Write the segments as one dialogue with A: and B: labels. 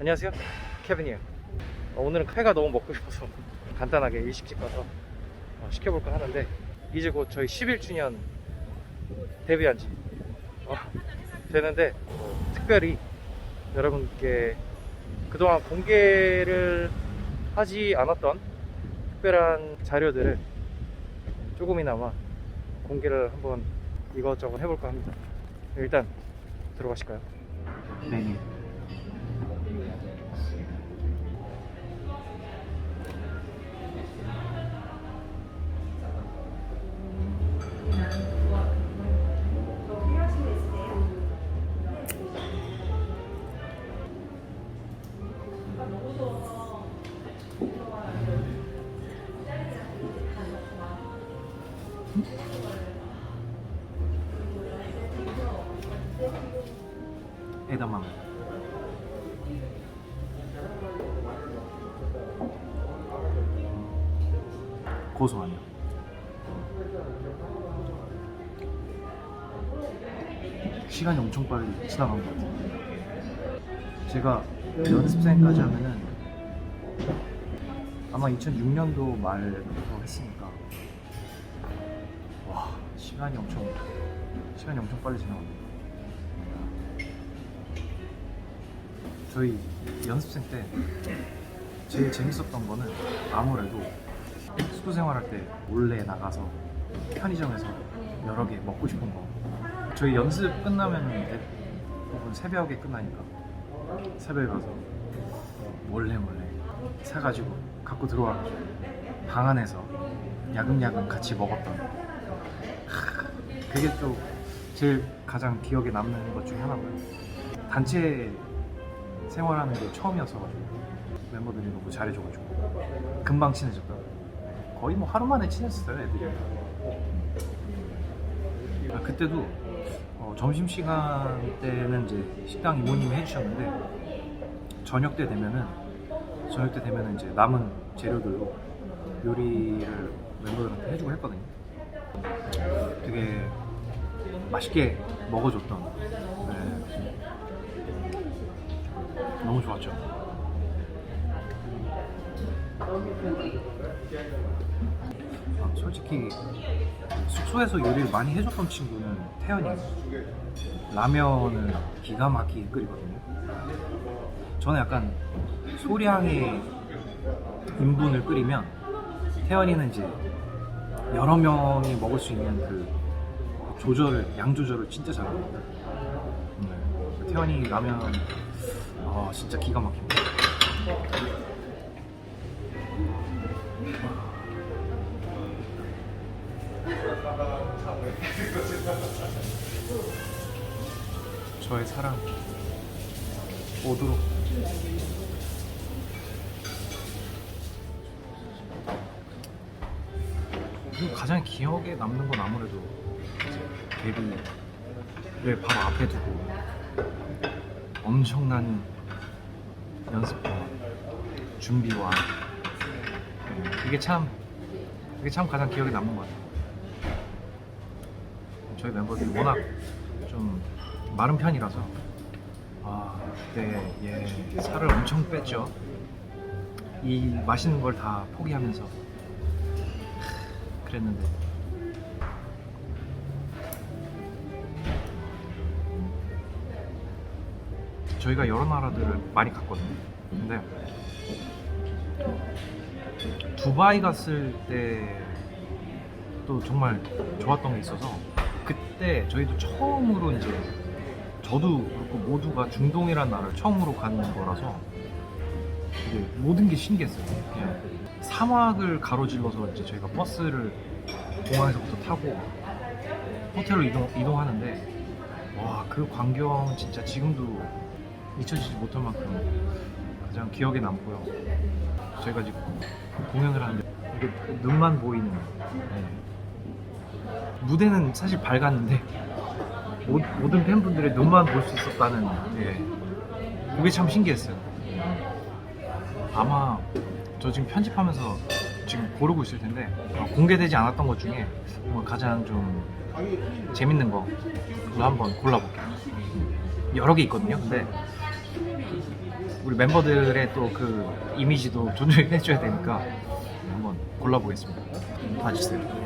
A: 안녕하세요. 케빈이에요. 어, 오늘은 회가 너무 먹고 싶어서 간단하게 일식집 가서 어, 시켜볼까 하는데 이제 곧 저희 11주년 데뷔한 지 어, 되는데 어, 특별히 여러분께 그동안 공개를 하지 않았던 특별한 자료들을 조금이나마 공개를 한번 이것저것 해볼까 합니다. 일단 들어가실까요? 메뉴 에다 고소하네요. 시간이 엄청 빨리 지나간 것 같아요. 제가 연습생까지 하면은 아마 2006년도 말부터 했으니까 와 시간이 엄청 시간이 엄청 빨리 지나갔네요. 저희 연습생 때 제일 재밌었던 거는 아무래도 숙소 생활할 때 몰래 나가서 편의점에서 여러 개 먹고 싶은 거. 저희 연습 끝나면 대부분 새벽에 끝나니까 새벽에 가서 몰래 몰래 사가지고 갖고 들어와가지고 방 안에서 야금야금 같이 먹었던 하, 그게 또 제일 가장 기억에 남는 것 중에 하나고요. 단체 생활하는 게 처음이었어가지고 멤버들이 너무 잘해줘가지고 금방 친해졌다. 거의 뭐 하루 만에 친했어요 애들이. 아, 그때도 어, 점심 시간 때는 이제 식당 이모님이 해주셨는데 저녁 때 되면은 저녁 때 되면은 이제 남은 재료들로 요리를 멤버들한테 해주고 했거든요. 되게 맛있게 먹어줬던 네, 너무 좋았죠. 아, 솔직히 숙소에서 요리를 많이 해줬던 친구는 태연이에요. 라면을 기가 막히게 끓이거든요. 저는 약간 소량의 인분을 끓이면 태연이는 이제 여러 명이 먹을 수 있는 그 조절을 양 조절을 진짜 잘하거든요. 네. 태연이 라면 아 진짜 기가 막힙니다. 저의 사랑 오도록. 그리고 가장 기억에 남는 건 아무래도 이제 데뷔를 바로 앞에 두고 엄청난 연습과 준비와 음, 그게 참 그게 참 가장 기억에 남는 것 같아요. 저희 멤버들이 워낙 좀 마른 편이라서 아 그때 예 살을 엄청 뺐죠. 이 맛있는 걸 다 포기하면서 하, 그랬는데 저희가 여러 나라들을 많이 갔거든요. 근데 두바이 갔을 때도 정말 좋았던 게 있어서 그때 저희도 처음으로 이제 저도 그렇고 모두가 중동이라는 나라를 처음으로 가는 거라서 되게 모든 게 신기했어요. 그냥 사막을 가로질러서 이제 저희가 버스를 공항에서부터 타고 호텔로 이동, 이동하는데 와 그 광경은 진짜 지금도 잊혀지지 못할 만큼 가장 기억에 남고요. 저희가 지금 공연을 하는데 이게 눈만 보이는 네. 무대는 사실 밝았는데 모, 모든 팬분들의 눈만 볼 수 있었다는 예. 그게 참 신기했어요. 아마 저 지금 편집하면서 지금 고르고 있을 텐데 어, 공개되지 않았던 것 중에 뭐 가장 좀 재밌는 거로 한번 골라볼게요. 여러 개 있거든요. 근데
B: 우리 멤버들의 또 그 이미지도 존중해줘야 되니까 한번 골라보겠습니다. 봐주세요.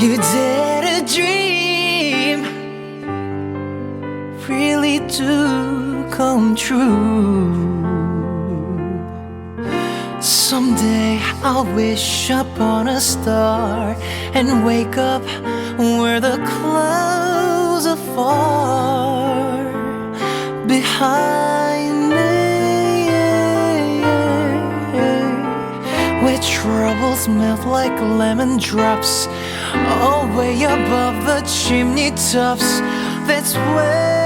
C: You dare a dream. Really to come true. Someday I'll wish upon a star and wake up where the clouds are far behind troubles melt like lemon drops, all way above the chimney tops. That's where